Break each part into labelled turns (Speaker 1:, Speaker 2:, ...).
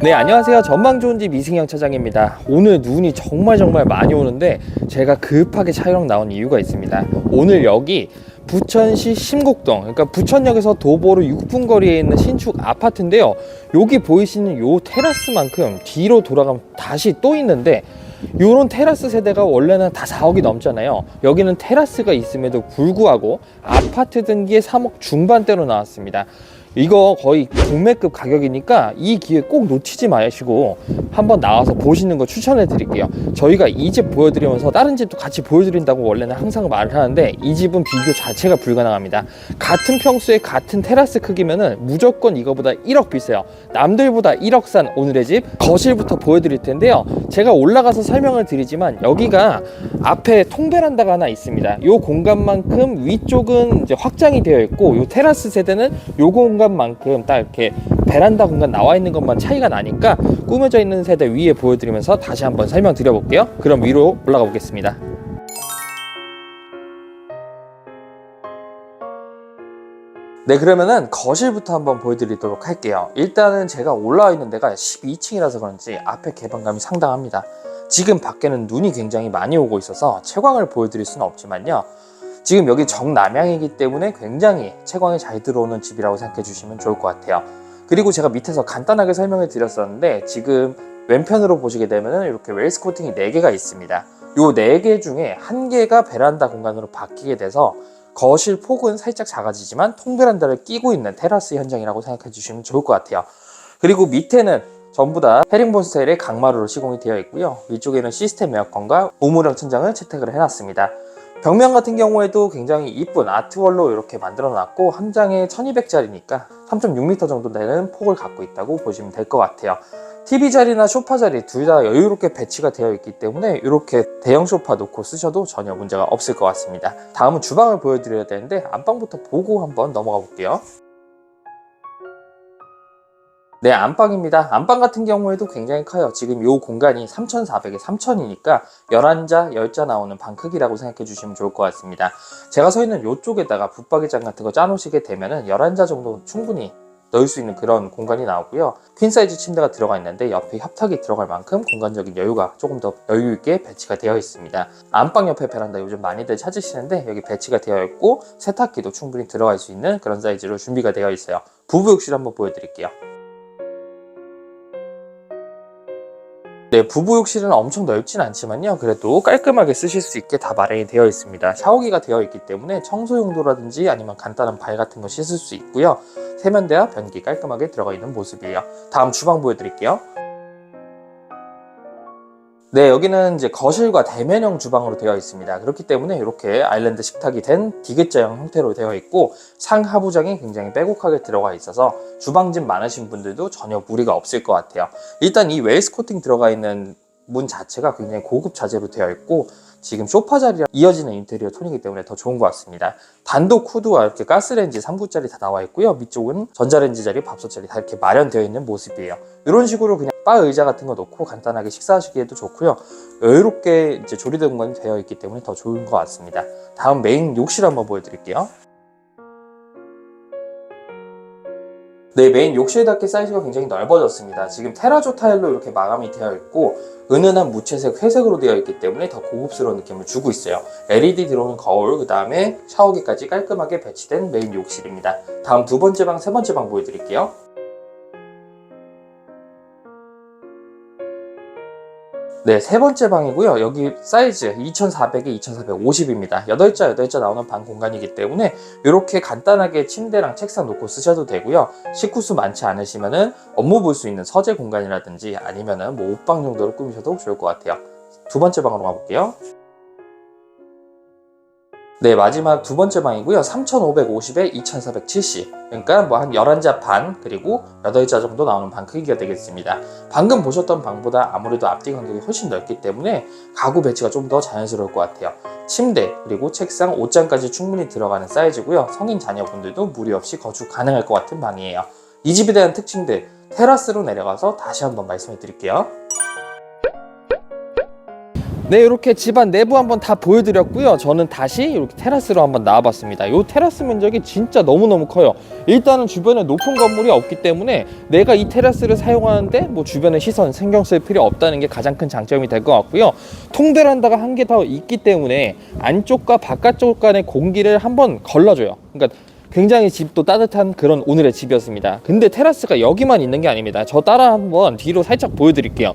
Speaker 1: 네 안녕하세요. 전망 좋은 집 이승영 차장입니다. 오늘 눈이 정말 정말 많이 오는데 제가 급하게 촬영 나온 이유가 있습니다. 오늘 여기 부천시 심곡동 그러니까 부천역에서 도보로 6분 거리에 있는 신축 아파트인데요. 여기 보이시는 요 테라스만큼 뒤로 돌아가면 다시 또 있는데 요런 테라스 세대가 원래는 다 4억이 넘잖아요. 여기는 테라스가 있음에도 불구하고 아파트 등기에 3억 중반대로 나왔습니다 이거 거의 국매급 가격이니까 이 기회 꼭 놓치지 마시고 한번 나와서 보시는 거 추천해 드릴게요. 저희가 이 집 보여드리면서 다른 집도 같이 보여드린다고 원래는 항상 말을 하는데 이 집은 비교 자체가 불가능합니다. 같은 평수에 같은 테라스 크기면은 무조건 이거보다 1억 비싸요. 남들보다 1억 산 오늘의 집 거실부터 보여드릴 텐데요. 제가 올라가서 설명을 드리지만 여기가 앞에 통베란다가 하나 있습니다. 요 공간만큼 위쪽은 이제 확장이 되어 있고 요 테라스 세대는 요 공간 만큼 딱 이렇게 베란다 공간 나와 있는 것만 차이가 나니까 꾸며져 있는 세대 위에 보여드리면서 다시 한번 설명드려 볼게요. 그럼 위로 올라가 보겠습니다. 네 그러면은 거실부터 한번 보여드리도록 할게요 일단은 제가 올라와 있는 데가 12층이라서 그런지 앞에 개방감이 상당합니다 지금 밖에는 눈이 굉장히 많이 오고 있어서 채광을 보여드릴 수는 없지만요 지금 여기 정남향이기 때문에 굉장히 채광이 잘 들어오는 집이라고 생각해 주시면 좋을 것 같아요 그리고 제가 밑에서 간단하게 설명을 드렸었는데 지금 왼편으로 보시게 되면 이렇게 웨일스 코팅이 4개가 있습니다 이 4개 중에 한 개가 베란다 공간으로 바뀌게 돼서 거실 폭은 살짝 작아지지만 통베란다를 끼고 있는 테라스 현장이라고 생각해 주시면 좋을 것 같아요. 그리고 밑에는 전부 다 헤링본 스타일의 강마루로 시공이 되어 있고요. 위쪽에는 시스템 에어컨과 우무령 천장을 채택을 해놨습니다. 벽면 같은 경우에도 굉장히 이쁜 아트월로 이렇게 만들어 놨고 한 장에 1200짜리니까 3.6m 정도 되는 폭을 갖고 있다고 보시면 될 것 같아요. TV 자리나 소파 자리 둘 다 여유롭게 배치가 되어 있기 때문에 이렇게 대형 소파 놓고 쓰셔도 전혀 문제가 없을 것 같습니다. 다음은 주방을 보여드려야 되는데 안방부터 보고 한번 넘어가 볼게요. 네, 안방입니다. 안방 같은 경우에도 굉장히 커요. 지금 이 공간이 3,400에 3,000이니까 11자, 10자 나오는 방 크기라고 생각해 주시면 좋을 것 같습니다. 제가 서 있는 이쪽에다가 붙박이장 같은 거 짜놓으시게 되면은 11자 정도 충분히 넣을 수 있는 그런 공간이 나오고요. 퀸 사이즈 침대가 들어가 있는데 옆에 협탁이 들어갈 만큼 공간적인 여유가 조금 더 여유 있게 배치가 되어 있습니다. 안방 옆에 베란다 요즘 많이들 찾으시는데 여기 배치가 되어 있고 세탁기도 충분히 들어갈 수 있는 그런 사이즈로 준비가 되어 있어요. 부부 욕실 한번 보여드릴게요. 네, 부부 욕실은 엄청 넓진 않지만요. 그래도 깔끔하게 쓰실 수 있게 다 마련이 되어 있습니다. 샤워기가 되어 있기 때문에 청소 용도라든지 아니면 간단한 발 같은 거 씻을 수 있고요. 세면대와 변기 깔끔하게 들어가 있는 모습이에요. 다음 주방 보여드릴게요. 네, 여기는 이제 거실과 대면형 주방으로 되어 있습니다. 그렇기 때문에 이렇게 아일랜드 식탁이 된 디귿자형 형태로 되어 있고 상하부장이 굉장히 빼곡하게 들어가 있어서 주방집 많으신 분들도 전혀 무리가 없을 것 같아요. 일단 이 웨이스 코팅 들어가 있는 문 자체가 굉장히 고급 자재로 되어 있고 지금 소파 자리랑 이어지는 인테리어 톤이기 때문에 더 좋은 것 같습니다. 단독 후드와 이렇게 가스레인지 3구짜리 다 나와 있고요. 밑쪽은 전자레인지 자리, 밥솥 자리 다 이렇게 마련되어 있는 모습이에요. 이런 식으로 그냥 바 의자 같은 거 놓고 간단하게 식사하시기에도 좋고요. 여유롭게 이제 조리대 공간이 되어 있기 때문에 더 좋은 것 같습니다. 다음 메인 욕실 한번 보여드릴게요. 네, 메인 욕실답게 사이즈가 굉장히 넓어졌습니다. 지금 테라조 타일로 이렇게 마감이 되어 있고 은은한 무채색 회색으로 되어 있기 때문에 더 고급스러운 느낌을 주고 있어요. LED 들어오는 거울, 그 다음에 샤워기까지 깔끔하게 배치된 메인 욕실입니다. 다음 두 번째 방, 세 번째 방 보여드릴게요. 네, 세 번째 방이고요. 여기 사이즈 2400에 2450입니다. 8자, 8자 나오는 방 공간이기 때문에 이렇게 간단하게 침대랑 책상 놓고 쓰셔도 되고요. 식구수 많지 않으시면은 업무 볼 수 있는 서재 공간이라든지 아니면은 뭐 옷방 정도로 꾸미셔도 좋을 것 같아요. 두 번째 방으로 가볼게요. 네, 마지막 두 번째 방이고요. 3550에 2470. 그러니까 뭐 한 11자 반, 그리고 8자 정도 나오는 방 크기가 되겠습니다. 방금 보셨던 방보다 아무래도 앞뒤 간격이 훨씬 넓기 때문에 가구 배치가 좀 더 자연스러울 것 같아요. 침대, 그리고 책상, 옷장까지 충분히 들어가는 사이즈고요. 성인 자녀분들도 무리 없이 거주 가능할 것 같은 방이에요. 이 집에 대한 특징들, 테라스로 내려가서 다시 한번 말씀해 드릴게요. 네, 이렇게 집안 내부 한번 다 보여드렸고요. 저는 다시 이렇게 테라스로 한번 나와봤습니다. 이 테라스 면적이 진짜 너무너무 커요. 일단은 주변에 높은 건물이 없기 때문에 내가 이 테라스를 사용하는데 뭐 주변의 시선 신경 쓸 필요 없다는 게 가장 큰 장점이 될 것 같고요. 통베란다가 한 개 더 있기 때문에 안쪽과 바깥쪽 간의 공기를 한번 걸러줘요. 그러니까 굉장히 집도 따뜻한 그런 오늘의 집이었습니다. 근데 테라스가 여기만 있는 게 아닙니다. 저 따라 한번 뒤로 살짝 보여드릴게요.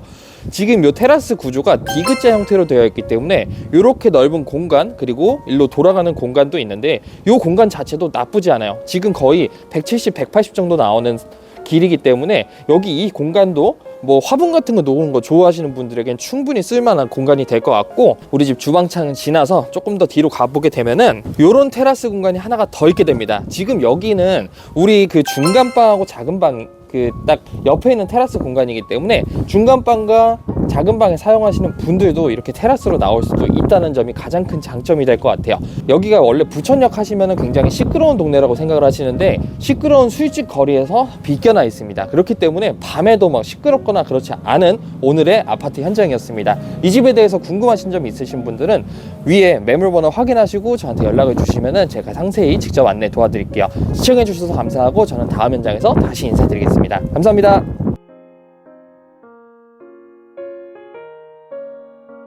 Speaker 1: 지금 요 테라스 구조가 디귿자 형태로 되어 있기 때문에 이렇게 넓은 공간 그리고 일로 돌아가는 공간도 있는데 요 공간 자체도 나쁘지 않아요. 지금 거의 170, 180 정도 나오는 길이기 때문에 여기 이 공간도 뭐 화분 같은 거 놓은 거 좋아하시는 분들에겐 충분히 쓸만한 공간이 될 것 같고 우리 집 주방창을 지나서 조금 더 뒤로 가보게 되면은 요런 테라스 공간이 하나가 더 있게 됩니다. 지금 여기는 우리 그 중간 방하고 작은 방 그 딱 옆에 있는 테라스 공간이기 때문에 중간 방과 작은 방에 사용하시는 분들도 이렇게 테라스로 나올 수도 있다는 점이 가장 큰 장점이 될 것 같아요. 여기가 원래 부천역 하시면은 굉장히 시끄러운 동네라고 생각을 하시는데 시끄러운 술집 거리에서 비껴나 있습니다. 그렇기 때문에 밤에도 막 시끄럽거나 그렇지 않은 오늘의 아파트 현장이었습니다. 이 집에 대해서 궁금하신 점 있으신 분들은 위에 매물번호 확인하시고 저한테 연락을 주시면은 제가 상세히 직접 안내 도와드릴게요. 시청해 주셔서 감사하고 저는 다음 현장에서 다시 인사드리겠습니다. 감사합니다.